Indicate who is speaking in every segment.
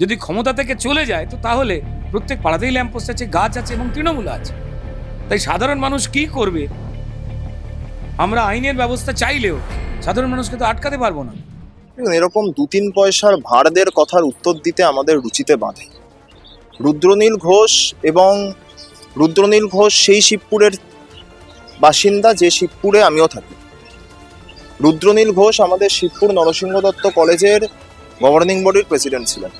Speaker 1: যদি ক্ষমতা থেকে চলে যায়, তো তাহলে প্রত্যেক পাড়াতেই ল্যাম্পোস্ট আছে, গাছ আছে এবং তৃণমূল আছে। তাই সাধারণ মানুষ কি করবে? আমরা আইনের ব্যবস্থা চাইলেও সাধারণ মানুষকে তো আটকাতে পারব না।
Speaker 2: এরকম দু তিন পয়সার ভাড়দের কথার উত্তর দিতে আমাদের রুচিতে বাঁধে। রুদ্রনীল ঘোষ এবং রুদ্রনীল ঘোষ সেই শিবপুরের বাসিন্দা, যে শিবপুরে আমিও থাকি। রুদ্রনীল ঘোষ আমাদের শিবপুর নরসিংহ দত্ত কলেজের গভর্নিং বডির প্রেসিডেন্ট ছিলেন।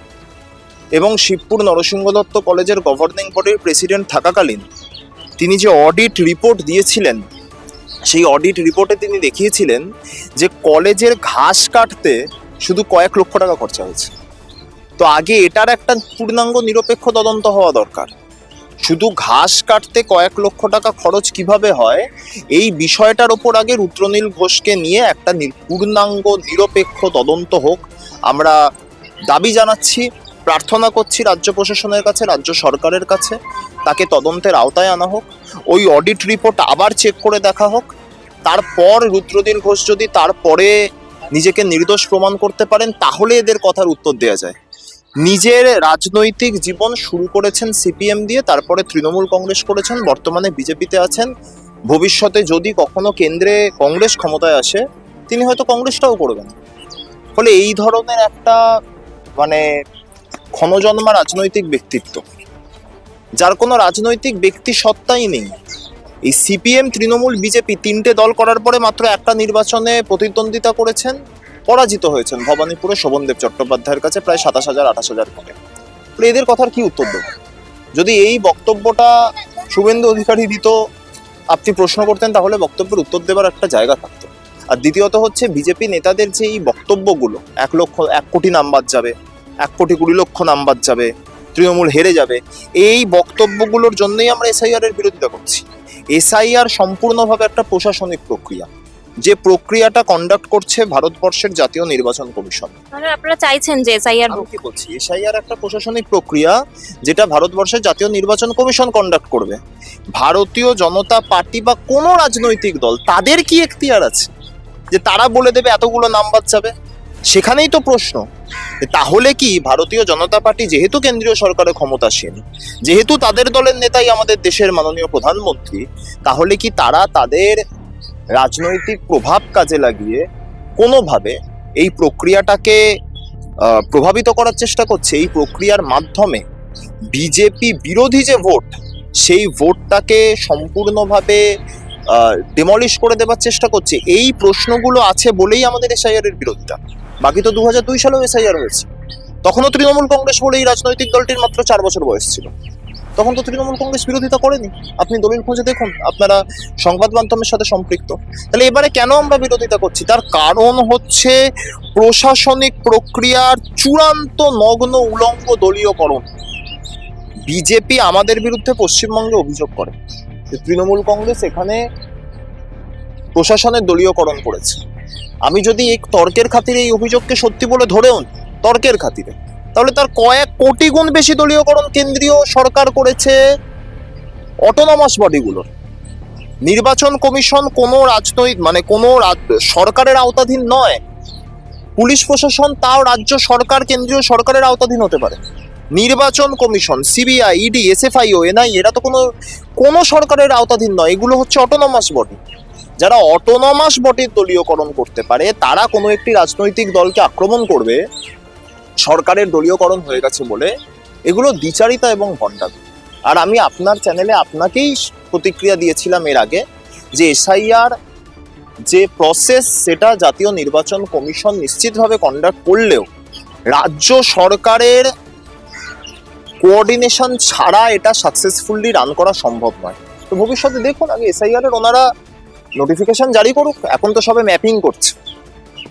Speaker 2: এবং শিবপুর নরসিংহ দত্ত কলেজের গভর্নিং বডির প্রেসিডেন্ট থাকাকালীন তিনি যে অডিট রিপোর্ট দিয়েছিলেন, সেই অডিট রিপোর্টে তিনি দেখিয়েছিলেন যে কলেজের ঘাস কাটতে শুধু কয়েক লক্ষ টাকা খরচা হয়েছে। তো আগে এটার একটা পূর্ণাঙ্গ নিরপেক্ষ তদন্ত হওয়া দরকার। শুধু ঘাস কাটতে কয়েক লক্ষ টাকা খরচ কীভাবে হয়, এই বিষয়টার ওপর আগে রুদ্রনীল ঘোষকে নিয়ে একটা পূর্ণাঙ্গ নিরপেক্ষ তদন্ত হোক আমরা দাবি জানাচ্ছি। প্রার্থনা করছি রাজ্য প্রশাসনের কাছে, রাজ্য সরকারের কাছে। তাকে তদন্তের আওতায় আনা হোক। ওই অডিট রিপোর্ট আবার চেক করে দেখা হোক। তারপর রুদ্রনীল ঘোষ যদি তারপরে নিজেকে নির্দোষ প্রমাণ করতে পারেন, তাহলে এদের কথার উত্তর দেওয়া যায়। নিজের রাজনৈতিক জীবন শুরু করেছেন সিপিএম দিয়ে, তারপরে তৃণমূল কংগ্রেস করেছেন, বর্তমানে বিজেপিতে আছেন। ভবিষ্যতে যদি কখনো কেন্দ্রে কংগ্রেস ক্ষমতায় আসে, তিনি হয়তো কংগ্রেসটাও করবেন। ফলে এই ধরনের একটা মানে ক্ষণজন্মা রাজনৈতিক ব্যক্তিত্ব। যার কোনো রাজনৈতিক ব্যক্তি সত্তাই নেই। এই সিপিএম, তৃণমূল, বিজেপি তিনটে দল করার পরে মাত্র একটা নির্বাচনে প্রতিদ্বন্দ্বিতা করেছেন, পরাজিত হয়েছেন ভবানীপুরে শোভনদেব চট্টোপাধ্যায়ের কাছে প্রায় সাতাশ হাজার, আঠাশ হাজার ভোটে এদের কথার কি উত্তর দেব? যদি এই বক্তব্যটা শুভেন্দু অধিকারী দিত, আপনি প্রশ্ন করতেন, তাহলে বক্তব্যের উত্তর দেওয়ার একটা জায়গা থাকতো। আর দ্বিতীয়ত হচ্ছে, বিজেপি নেতাদের যে এই বক্তব্যগুলো, এক লক্ষ, এক কোটি নাম্বার যাবে এক কোটি কুড়ি লক্ষ নাম্বার যাবে তৃণমূল হেরে যাবে। এই বক্তব্যগুলোর জন্যই আমরা এসআইআর এর বিরোধিতা করছি। এসআইআর সম্পূর্ণভাবে একটা প্রশাসনিক প্রক্রিয়া। যে প্রক্রিয়াটা কন্ডাক্ট করছে ভারতবর্ষের জাতীয় নির্বাচন কমিশন।
Speaker 3: আপনারা চাইছেন যে এসআইআর
Speaker 2: কি বলছি? এসআইআর একটা প্রশাসনিক প্রক্রিয়া যেটা ভারতবর্ষের জাতীয় নির্বাচন কমিশন কন্ডাক্ট করবে। ভারতীয় জনতা পার্টি বা কোনো রাজনৈতিক দল তাদের কি এখতিয়ার আছে? যে তারা বলে দেবে এতগুলো নাম্বার যাবে? সেখানেই তো প্রশ্ন। তাহলে কি ভারতীয় জনতা পার্টি যেহেতু কেন্দ্রীয় সরকারে ক্ষমতাসীন, যেহেতু তাদের দলের নেতাই আমাদের দেশের মাননীয় প্রধানমন্ত্রী, তাহলে কি তারা তাদের রাজনৈতিক প্রভাব কাজে লাগিয়ে কোনোভাবে এই প্রক্রিয়াটাকে প্রভাবিত করার চেষ্টা করছে? এই প্রক্রিয়ার মাধ্যমে বিজেপি বিরোধী যে ভোট, সেই ভোটটাকে সম্পূর্ণভাবে ডিমলিশ করে দেবার চেষ্টা করছে। এই প্রশ্নগুলো আছে বলেই আমাদের এসআইআর এর বিরোধিতা। বাকি তো দু হাজার দুই সালেও এসআইআর হয়েছে। তখনও তৃণমূল কংগ্রেস বলে এই রাজনৈতিক দলটির মাত্র চার বছর বয়স ছিল। তখন তো তৃণমূল কংগ্রেস বিরোধিতা করেনি। আপনি দলিল খুঁজে দেখুন, আপনারা সংবাদ মাধ্যমের সাথে সম্পৃক্ত। তাহলে এবারে কেন আমরা বিরোধিতা করছি? তার কারণ হচ্ছে প্রশাসনিক প্রক্রিয়ার চূড়ান্ত নগ্ন উলঙ্গ দলীয়করণ। বিজেপি আমাদের বিরুদ্ধে পশ্চিমবঙ্গে অভিযোগ করে। তৃণমূল কংগ্রেস এখানে প্রশাসনের দলীয়করণ করেছে। আমি যদি এই তর্কের খাতিরে এই অভিযোগকে সত্যি বলে ধরেও তর্কের খাতিরে, তাহলে তার কয়েক কোটি গুণ বেশি দলীয়করণ কেন্দ্রীয় সরকার করেছে অটোনমাস বডিগুলোর। নির্বাচন কমিশন কোনো রাজনৈতিক মানে কোনো সরকারের আওতাধীন নয়। পুলিশ প্রশাসন তাও রাজ্য সরকার, কেন্দ্রীয় সরকারের আওতাধীন হতে পারে। নির্বাচন commission, CBI, ED SFIO NI এরা তো কোনো কোনো সরকারের আওতাধীন নয়। এগুলো হচ্ছে অটোনমাস বডি যারা অটোনমাস বডির দলীয়করণ করতে পারে, তারা কোনো একটি রাজনৈতিক দলকে আক্রমণ করবে, সরকারের দলীয়করণ হয়ে গেছে বলে এগুলো দ্বিচারিতা এবং ভণ্ডামি। আর আমি আপনার চ্যানেলে আপনাকেই প্রতিক্রিয়া দিয়েছিলাম এর আগে যে এসআইআর যে প্রসেস সেটা জাতীয় নির্বাচন কমিশন নিশ্চিতভাবে কন্ডাক্ট করলেও রাজ্য সরকারের কোঅর্ডিনেশন ছাড়া এটা সাকসেসফুলি রান করা সম্ভব নয়। তো ভবিষ্যতে দেখুন আগে এসআইআর এর ওনারা নোটিফিকেশন জারি করুক এখন তো সবে ম্যাপিং করছে।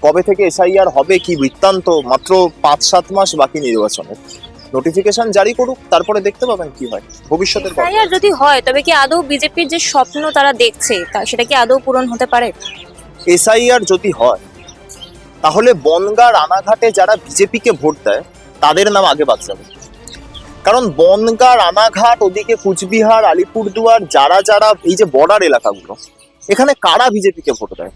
Speaker 2: কবে থেকে এসআইআর হবে কি বৃত্তান্ত মাত্র পাঁচ সাত মাস বাকি নির্বাচনের। নোটিফিকেশন জারি করুক তারপরে দেখতে পাবেন কি হয়। ভবিষ্যতের
Speaker 3: এসআইআর যদি হয় তবে কি আদৌ বিজেপির যে স্বপ্ন তারা দেখছে তা সেটা কি আদৌ পূরণ হতে পারে?
Speaker 2: এসআইআর যদি হয় তাহলে বনগা রানাঘাটে যারা বিজেপিকে ভোট দেয় তাদের নাম আগে বাদ যাবে। কারণ বনগা, রানাঘাট, ওদিকে কুচবিহার, আলিপুরদুয়ার, যারা যারা এই যে বর্ডার এলাকাগুলো, এখানে কারা বিজেপিকে ভোট দেয়?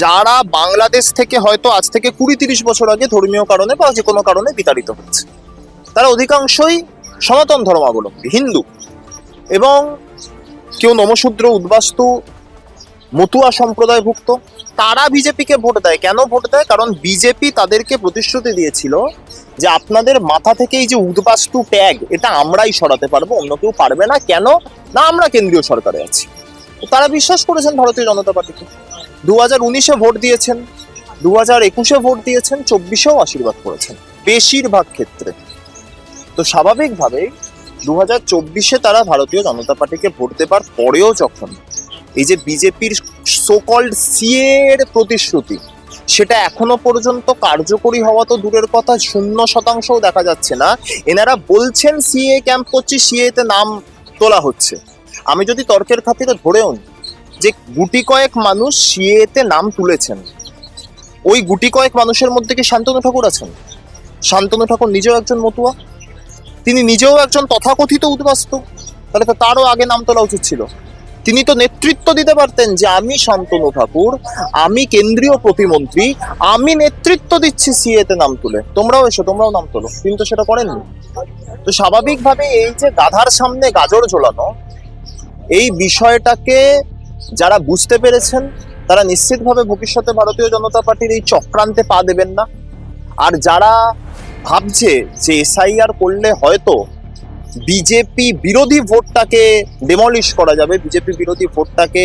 Speaker 2: যারা বাংলাদেশ থেকে হয়তো আজ থেকে কুড়ি তিরিশ বছর আগে ধর্মীয় কারণে বা যে কোনো কারণে বিতাড়িত হচ্ছে, তারা অধিকাংশই সনাতন ধর্মাবলম্বী, হিন্দু এবং কেউ নমশূদ্র, উদ্বাস্তু, মতুয়া সম্প্রদায়ভুক্ত তারা বিজেপিকে ভোট দেয়। কেন ভোট দেয়? কারণ বিজেপি তাদেরকে প্রতিশ্রুতি দিয়েছিল যে আপনাদের মাথা থেকে এই যে উদ্বাস্তু ট্যাগ এটা আমরাই সরাতে পারব, অন্য কেউ পারবে না। কেন? না, আমরা কেন্দ্রীয় সরকারে আছি। তারা বিশ্বাস করেছেন ভারতীয় জনতা পার্টিকে। দু হাজার উনিশে ভোট দিয়েছেন দু হাজার একুশে ভোট দিয়েছেন, চব্বিশেও আশীর্বাদ করেছেন, বেশিরভাগ ক্ষেত্রে। তো স্বাভাবিকভাবেই দু হাজার চব্বিশে তারা ভারতীয় জনতা পার্টিকে ভোট দেবার পরেও যখন এই যে বিজেপির সোকল্ড সিএ এর প্রতিশ্রুতি, সেটা এখনও পর্যন্ত কার্যকরী হওয়া তো দূরের কথা, শূন্য শতাংশও দেখা যাচ্ছে না। এনারা বলছেন সিএ ক্যাম্প করছি সিএ তে নাম তোলা হচ্ছে। আমি যদি তর্কের খাতিরে ধরেও নিই যে গুটি কয়েক মানুষ সিএ তে নাম তুলেছেন, ওই গুটি কয়েক মানুষের মধ্যে কি শান্তনু ঠাকুর আছেন? শান্তনু ঠাকুর নিজেও একজন মতুয়া, তিনি নিজেও একজন তথাকথিত উদ্বাস্ত, তাহলে তো তারও আগে নাম তোলা উচিত ছিল। তিনি তো নেতৃত্ব দিতে পারতেন যে আমি শান্তনু ঠাকুর, আমি কেন্দ্রীয় প্রতিমন্ত্রী, আমি নেতৃত্ব দিচ্ছি সিএ তে নাম তুলে। তোমরাও এসো, তোমরাও নাম তোলো। তিনি তো সেটা করেননি। তো স্বাভাবিকভাবে এই যে গাধার সামনে গাজর ঝোলানো, এই বিষয়টাকে যারা বুঝতে পেরেছেন, তারা নিশ্চিতভাবে ভবিষ্যতে ভারতীয় জনতা পার্টির এই চক্রান্তে পা দেবেন না। আর যারা ভাবছে যে এসআইআর করলে হয়তো বিজেপি বিরোধী ভোটটাকে ডেমলিশ করা যাবে বিজেপি বিরোধী ভোটটাকে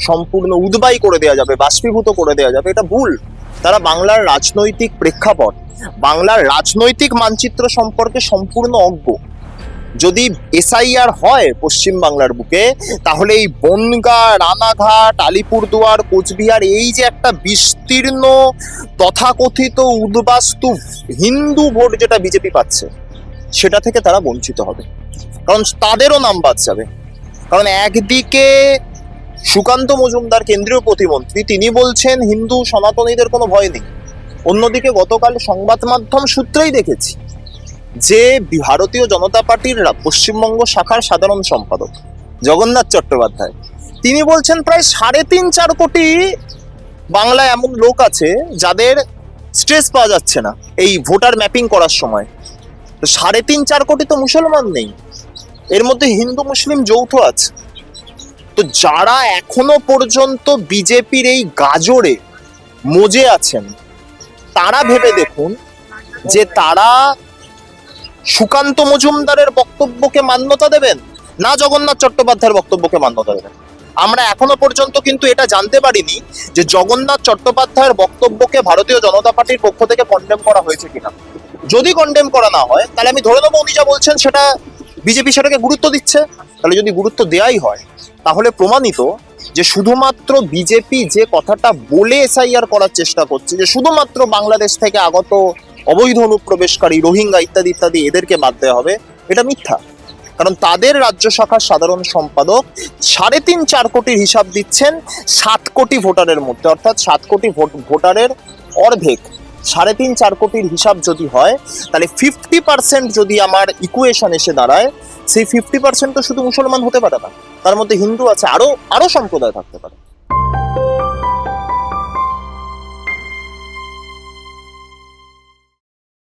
Speaker 2: সম্পূর্ণ উদ্বাই করে দেওয়া যাবে, বাষ্পীভূত করে দেওয়া যাবে, এটা ভুল। তারা বাংলার রাজনৈতিক প্রেক্ষাপট, বাংলার রাজনৈতিক মানচিত্র সম্পর্কে সম্পূর্ণ অজ্ঞ। যদি এসআইআর হয় পশ্চিম বাংলার বুকে, তাহলে এই বনগা, রানাঘাট, আলিপুরদুয়ার, কোচবিহার, এই যে একটা বিস্তীর্ণ, তথাকথিত উদ্বাস্তু হিন্দু ভোট যেটা বিজেপি পাচ্ছে সেটা থেকে তারা বঞ্চিত হবে। কারণ তাদেরও নাম বাদ যাবে। কারণ একদিকে সুকান্ত মজুমদার কেন্দ্রীয় প্রতিমন্ত্রী, তিনি বলছেন হিন্দু সনাতনীদের কোনো ভয় নেই। অন্যদিকে গতকাল সংবাদ মাধ্যম সূত্রেই দেখেছি যে ভারতীয় জনতা পার্টির পশ্চিমবঙ্গ শাখার সাধারণ সম্পাদক জগন্নাথ চট্টোপাধ্যায়, তিনি বলছেন প্রায় সাড়ে তিন চার কোটি বাংলায় এমন লোক আছে যাদের স্ট্রেস পাওয়া যাচ্ছে না এই ভোটার ম্যাপিং করার সময়। তো সাড়ে তিন, চার কোটি তো মুসলমান নেই। এর মধ্যে হিন্দু, মুসলিম যৌথ আছে। তো যারা এখনও পর্যন্ত বিজেপির এই গাজরে মজে আছেন, তারা ভেবে দেখুন যে তারা সুকান্ত মজুমদারের বক্তব্যকে মান্যতা দেবেন না জগন্নাথ চট্টোপাধ্যায়ের বক্তব্যকে মান্যতা দেবেন? আমরা এখনও পর্যন্ত কিন্তু এটা জানতে পারিনি যে জগন্নাথ চট্টোপাধ্যায়ের বক্তব্যকে ভারতীয় জনতা পার্টির পক্ষ থেকে কন্ডেম করা হয়েছে কিনা। যদি কন্ডেম করা না হয়, তাহলে আমি ধরে নেব উনি যা বলছেন সেটা বিজেপি সেটাকে গুরুত্ব দিচ্ছে। তাহলে যদি গুরুত্ব দেওয়াই হয়, তাহলে প্রমাণিত যে শুধুমাত্র বিজেপি যে কথাটা বলে এসআইআর করার চেষ্টা করছে, যে শুধুমাত্র বাংলাদেশ থেকে আগত অবৈধ অনুপ্রবেশকারী, রোহিঙ্গা ইত্যাদি ইত্যাদি, এদেরকে বাদ দেওয়া হবে, এটা মিথ্যা। কারণ তাদের রাজ্য শাখার সাধারণ সম্পাদক সাড়ে তিন, চার কোটির হিসাব দিচ্ছেন সাত কোটি ভোটারের মধ্যে। অর্থাৎ সাত কোটি ভোট, ভোটারের অর্ধেক। সাড়ে তিন, চার কোটির হিসাব যদি হয়, তাহলে ফিফটি পার্সেন্ট যদি আমার ইকুয়েশন এসে দাঁড়ায়, সেই ফিফটি পার্সেন্ট তো শুধু মুসলমান হতে পারে না। তার মধ্যে হিন্দু আছে আরও আরও সম্প্রদায় থাকতে পারে।